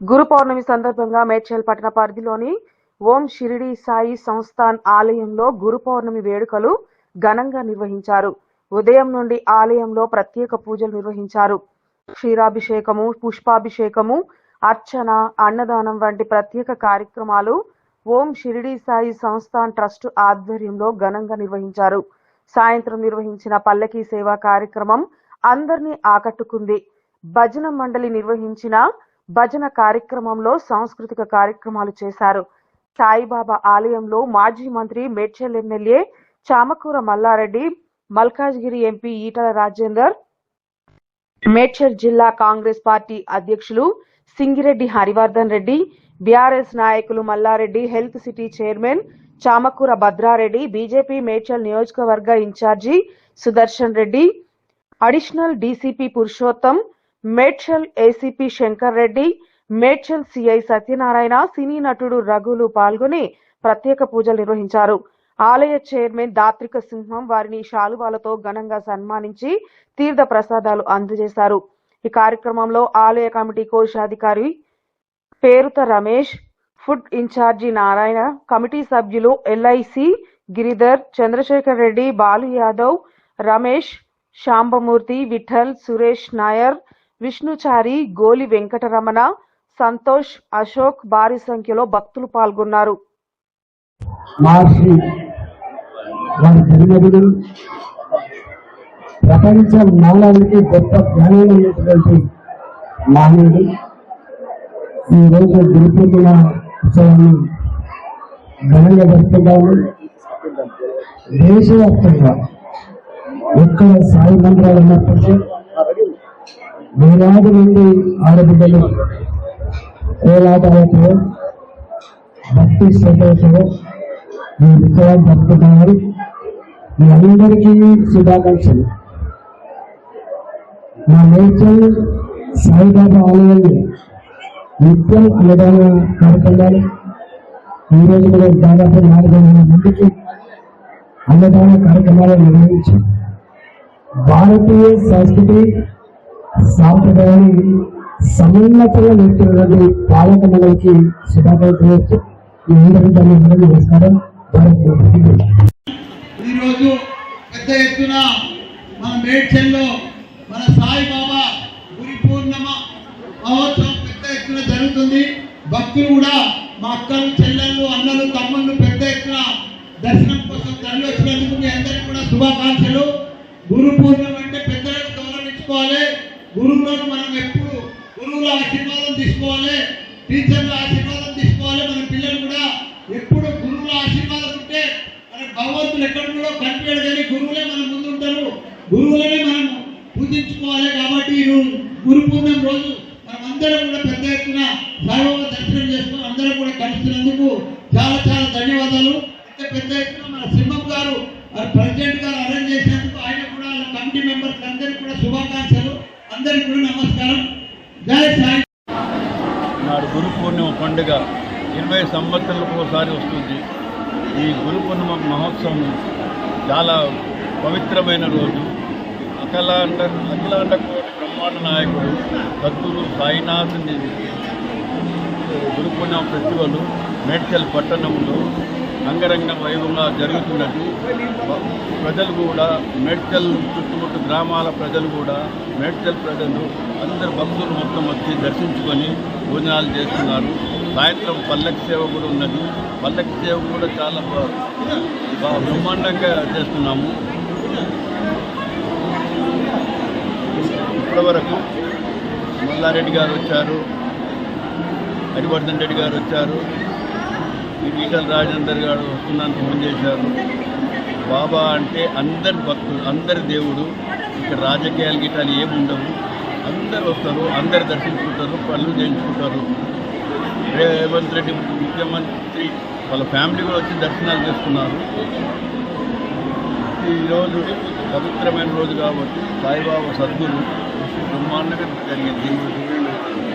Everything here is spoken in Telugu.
గురు పౌర్ణమి సందర్భంగా మేడ్చల్ పట్టణ పరిధిలోని ఓం షిరిడి సాయి సంస్థాన్ ఆలయంలో గురు పౌర్ణమి వేడుకలు ఘనంగా నిర్వహించారు. ఉదయం నుండి ఆలయంలో ప్రత్యేక పూజలు నిర్వహించారు. క్షీరాభిషేకము పుష్పాభిషేకము అర్చన అన్నదానం వంటి ప్రత్యేక కార్యక్రమాలు ఓం షిరిడి సాయి సంస్థాన్ ట్రస్ట్ ఆధ్వర్యంలో ఘనంగా నిర్వహించారు. సాయంత్రం నిర్వహించిన పల్లకీ సేవా కార్యక్రమం అందరినీ ఆకట్టుకుంది. భజన మండలి నిర్వహించిన భజన కార్యక్రమంలో సాంస్కృతిక కార్యక్రమాలు చేశారు. సాయిబాబా ఆలయంలో మాజీ మంత్రి మేడ్చల్ ఎమ్మెల్యే చామకూర మల్లారెడ్డి మల్కాజ్గిరి ఎంపీ ఈటల రాజేందర్ మేడ్చల్ జిల్లా కాంగ్రెస్ పార్టీ అధ్యక్షులు సింగిరెడ్డి హరివర్ధన్ రెడ్డి బీఆర్ఎస్ నాయకులు Malla Reddy health city chairman Chamakura Bhadra Reddy BJP Medchal నియోజకవర్గ in charge Sudarshan Reddy additional DCP Purushottam Medchal ACP Shankar Reddy Medchal CI Satyanarayana cine నటుడు రఘులు పాల్గొని ప్రత్యేక పూజలు నిర్వహించారు. ఆలయ చైర్మన్ దాత్రిక సింహం వారిని శాలువాలతో ఘనంగా సన్మానించి తీర్థ ప్రసాదాలు అందజేశారు. ఈ కార్యక్రమంలో ఆలయ కమిటీ కోశాధికారి పేరుత Ramesh food in charge Narayana committee సభ్యులు ఎల్ఐసి గిరిధర్ చంద్రశేఖర్ రెడ్డి బాలు యాదవ్ రమేష్ శాంబమూర్తి విఠల్ సురేష్ నాయర్ విష్ణుచారి గోలి వెంకటరమణ సంతోష్ అశోక్ భారీ సంఖ్యలో భక్తులు పాల్గొన్నారు. ప్రపంచ మానవుడికి గొప్ప జ్ఞానం ఉన్నటువంటి మానవుడు ఈరోజు గురు పూర్ణిమ ఉత్సవాన్ని ఘనంగా జరుపుకుంటాము. దేశవ్యాప్తంగా ఎక్కడ సాయి మందిరాలు ఉన్నప్పటికీ వేలాది మంది ఆడబిడ్డలు కోలాటాలతో భక్తి శ్రద్ధలతో ఈ ఉత్సవాన్ని జరుపుకుంటున్నారు మీ అందరికీ శుభాకాంక్షలు. మా నేచర్ సాయిబాబా ఆలయాన్ని నిత్యం అన్నదాన కార్యక్రమాలు ఈ రోజు కూడా దాదాపు నాలుగు వందల మందికి అన్నదాన కార్యక్రమాలు నిర్వహించి భారతీయ సంస్కృతి సాంప్రదాయాన్ని సమున్నతంగా నేర్చుకున్నది పాలక మండలికి శుభాకాంక్షలు అందరికీ నమస్కారం. ఈరోజు పెద్ద ఎత్తున మన మేడ్చల్లో మన సాయిబాబా గురి పూర్ణమ మహోత్సవం పెద్ద ఎత్తున జరుగుతుంది. భక్తులు కూడా మా అక్కలు చెల్లెళ్ళు అన్నలు తమ్ముళ్ళు పెద్ద ఎత్తున దర్శనం కోసం తరలి వచ్చినందుకు మీ అందరికీ కూడా శుభాకాంక్షలు. గురు పూర్ణిమ అంటే పెద్దలకు గౌరవించుకోవాలి. గురువులను మనం ఎప్పుడు గురువుల ఆశీర్వాదం తీసుకోవాలి. టీచర్ల ఆశీర్వాదం తీసుకోవాలి. మన పిల్లలు కూడా ఎప్పుడు గురువుల ఆశీర్వాదం ఉంటే మన భగవంతులు ఎక్కడ కూడా కనిపించడు కానీ గురువులే మన ముందు ఉంటారు. గురువులనే మనం పూజించుకోవాలి కాబట్టి గురు పూర్ణం రోజు మనం అందరం కూడా పెద్ద ఎత్తున సాయిబాబా దర్శనం చేసుకుని అందరం కూడా కలిసినందుకు చాలా చాలా ధన్యవాదాలు. అంటే పెద్ద ఎత్తున మన సింహం గారు మరి ప్రెసిడెంట్ గారు అరేంజ్ చేసినందుకు కమిటీ మెంబర్స్ అందరికి కూడా శుభాకాంక్షలు. అందరికి కూడా నమస్కారం. జై సాయి. నాడు గురు పూర్ణిమ పండుగ ఇరవై సంవత్సరాలకు ఒకసారి వస్తుంది. ఈ గురు పూర్ణిమ మహోత్సవం చాలా పవిత్రమైన రోజు. అఖలాండ అఖిలాండ కోటి బ్రహ్మాండ నాయకుడు సద్గురు సాయినాథ్ గురు పూర్ణిమ ఫెస్టివల్. మేడ్చల్ పట్టణంలో అంగరంగ వైభవంగా జరుగుతున్నది. ప్రజలు కూడా మేడ్చల్ చుట్టుముట్టు గ్రామాల ప్రజలు కూడా మేడ్చల్ ప్రజలు అందరు భక్తులు మొత్తం వచ్చి దర్శించుకొని భోజనాలు చేస్తున్నారు. సాయంత్రం పల్లకి సేవ కూడా ఉన్నది. పల్లకి సేవ కూడా చాలా బాగా బ్రహ్మాండంగా చేస్తున్నాము. ఇప్పటివరకు మల్లారెడ్డి గారు వచ్చారు. హరివర్ధన్ రెడ్డి గారు వచ్చారు. ఈ ఈటల రాజేందర్ గారు వస్తున్నాను ఫోన్ చేశారు. బాబా అంటే అందరి భక్తులు అందరి దేవుడు. ఇక్కడ రాజకీయాలు గిటాలు ఏమి ఉండవు. అందరు వస్తారు అందరు దర్శించుకుంటారు పనులు చేయించుకుంటారు. రేవంత్ రెడ్డి ముఖ్యమంత్రి వాళ్ళ ఫ్యామిలీ కూడా వచ్చి దర్శనాలు చేసుకున్నారు. ఈరోజు పవిత్రమైన రోజు కాబట్టి సాయిబాబా సద్గురు బ్రహ్మాండంగా జరిగింది.